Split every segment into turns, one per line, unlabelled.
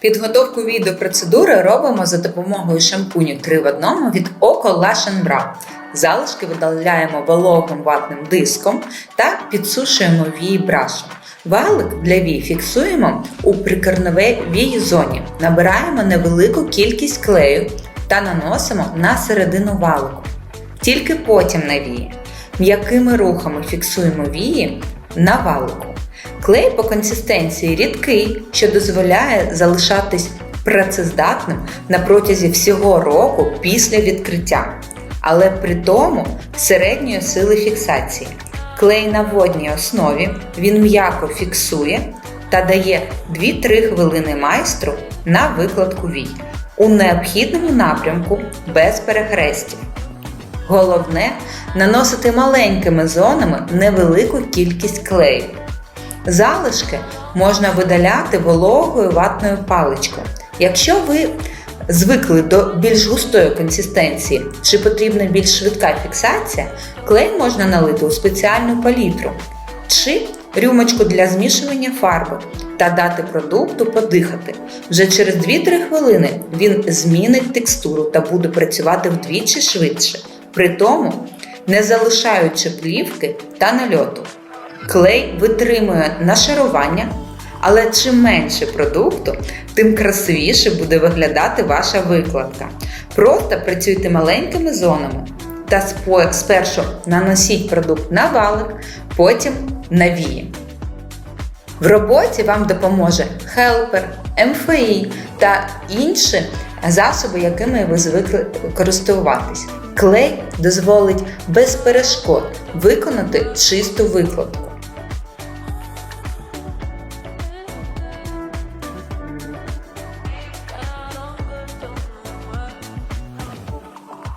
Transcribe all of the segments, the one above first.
Підготовку вій до процедури робимо за допомогою шампуню 3 в 1 від Oco Lash Brow. Залишки видаляємо вологим ватним диском та підсушуємо вії брашем. Валик для вій фіксуємо у прикорновій вії зоні. Набираємо невелику кількість клею та наносимо на середину валику. Тільки потім на вії. М'якими рухами фіксуємо вії на валику. Клей по консистенції рідкий, що дозволяє залишатись працездатним на протязі всього року після відкриття, але при тому середньої сили фіксації. Клей на водній основі він м'яко фіксує та дає 2-3 хвилини майстру на викладку вій у необхідному напрямку без перехрестів. Головне наносити маленькими зонами невелику кількість клею. Залишки можна видаляти вологою ватною паличкою. Якщо ви звикли до більш густої консистенції чи потрібна більш швидка фіксація, клей можна налити у спеціальну палітру чи рюмочку для змішування фарби та дати продукту подихати. Вже через 2-3 хвилини він змінить текстуру та буде працювати вдвічі швидше, при тому не залишаючи плівки та нальоту. Клей витримує нашарування, але чим менше продукту, тим красивіше буде виглядати ваша викладка. Просто працюйте маленькими зонами та спершу наносіть продукт на валик, потім на вії. В роботі вам допоможе хелпер, МФІ та інші засоби, якими ви звикли користуватись. Клей дозволить без перешкод виконати чисту викладку.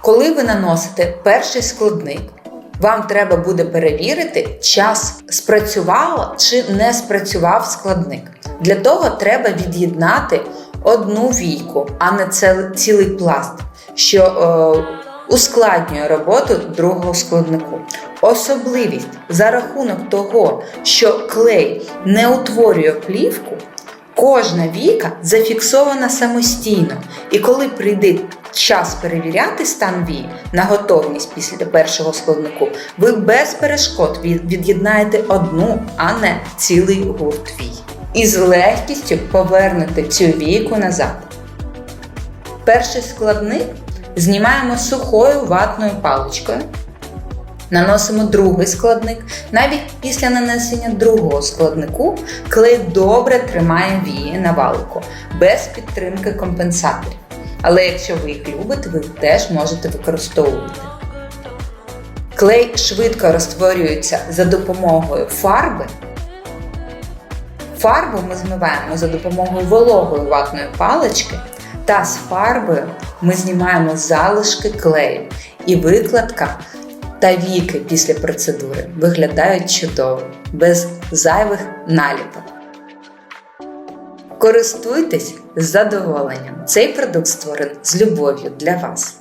Коли ви наносите перший складник, вам треба буде перевірити, час спрацювало чи не спрацював складник. Для того треба від'єднати одну війку, а не цілий пласт, що е, ускладнює роботу другого складнику. Особливість за рахунок того, що клей не утворює плівку, Кожна віка зафіксована самостійно, і коли прийде час перевіряти стан вії на готовність після першого складнику, ви без перешкод від'єднаєте одну, а не цілий гурт вій. І з легкістю повернете цю війку назад. Перший складник знімаємо сухою ватною паличкою. Наносимо другий складник. Навіть після нанесення другого складнику клей добре тримає вії на валику, без підтримки компенсаторів. Але якщо ви їх любите, ви теж можете використовувати. Клей швидко розтворюється за допомогою фарби. Фарбу ми змиваємо за допомогою вологої ватної палички, та з фарбою ми знімаємо залишки клею і викладка та віки після процедури виглядають чудово, без зайвих наліпок. Користуйтесь з задоволенням. Цей продукт створений з любов'ю для вас.